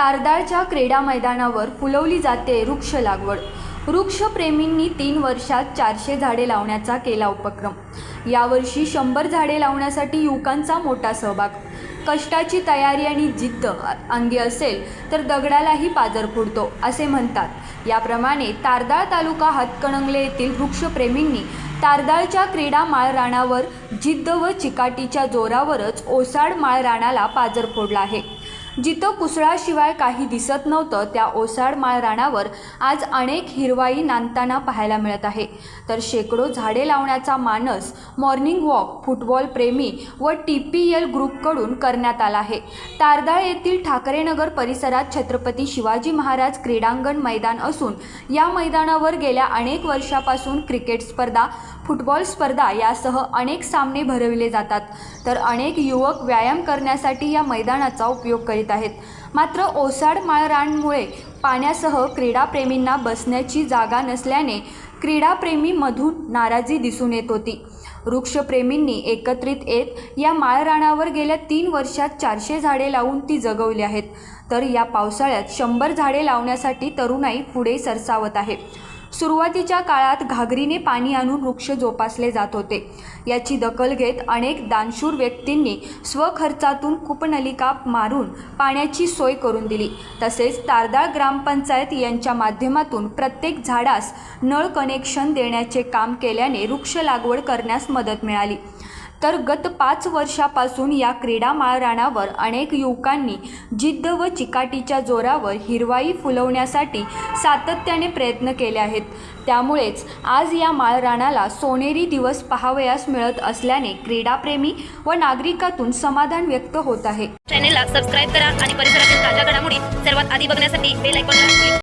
तारदाळच्या क्रीडा मैदानावर फुलवली जाते वृक्ष लागवड. वृक्षप्रेमींनी तीन वर्षात चारशे झाडे लावण्याचा केला उपक्रम. यावर्षी शंभर झाडे लावण्यासाठी युवकांचा मोठा सहभाग. कष्टाची तयारी आणि जिद्द अंगी असेल तर दगडालाही पाजर फुडतो असे म्हणतात. याप्रमाणे तारदाळ तालुका हातकणंगले येथील वृक्षप्रेमींनी तारदाळच्या क्रीडा माळ राणावर जिद्द व चिकाटीच्या जोरावरच ओसाड माळ राणाला पाजर फोडला आहे. जिथं कुसळाशिवाय काही दिसत नव्हतं त्या ओसाड माळ राणावर आज अनेक हिरवाई नांदताना पाहायला मिळत आहे. तर शेकडो झाडे लावण्याचा मानस मॉर्निंग वॉक फुटबॉल प्रेमी व टी पी एल ग्रुपकडून करण्यात आला आहे. तारदाळ येथील ठाकरेनगर परिसरात छत्रपती शिवाजी महाराज क्रीडांगण मैदान असून या मैदानावर गेल्या अनेक वर्षापासून क्रिकेट स्पर्धा फुटबॉल स्पर्धा यासह अनेक सामने भरविले जातात. तर अनेक युवक व्यायाम करण्यासाठी या मैदानाचा उपयोग करीत आहेत. मात्र ओसाड माळरानमुळे पाण्यासह क्रीडाप्रेमींना बसण्याची जागा नसल्याने क्रीडाप्रेमीमधून नाराजी दिसून येत होती. वृक्षप्रेमींनी एकत्रित येत या माळरानावर गेल्या तीन वर्षात चारशे झाडे लावून ती जगवली आहेत. तर या पावसाळ्यात शंभर झाडे लावण्यासाठी तरुणाई पुढे सरसावत आहे. सुरुवातीच्या काळात घागरीने पाणी आणून वृक्ष जोपासले जात होते. याची दखल घेत अनेक दानशूर व्यक्तींनी स्वखर्चातून कूपनलिका मारून पाण्याची सोय करून दिली. तसेच तारदाळ ग्रामपंचायत यांच्या माध्यमातून प्रत्येक झाडास नळ कनेक्शन देण्याचे काम केल्याने वृक्ष लागवड करण्यास मदत मिळाली. तर गत पाच वर्षापासून या क्रीडा माळराणावर अनेक युवकांनी जिद्द व चिकाटीच्या जोरावर हिरवाई फुलवण्यासाठी सातत्याने प्रयत्न केले आहेत. त्यामुळेच आज या माळराणाला सोनेरी दिवस पाहावयास मिळत असल्याने क्रीडाप्रेमी व नागरिकातून समाधान व्यक्त होत आहे. चॅनेलला सबस्क्राईब करा आणि परिसरातील ताज्या घडामोडी सर्वात आधी बघण्यासाठी बेल आयकॉनला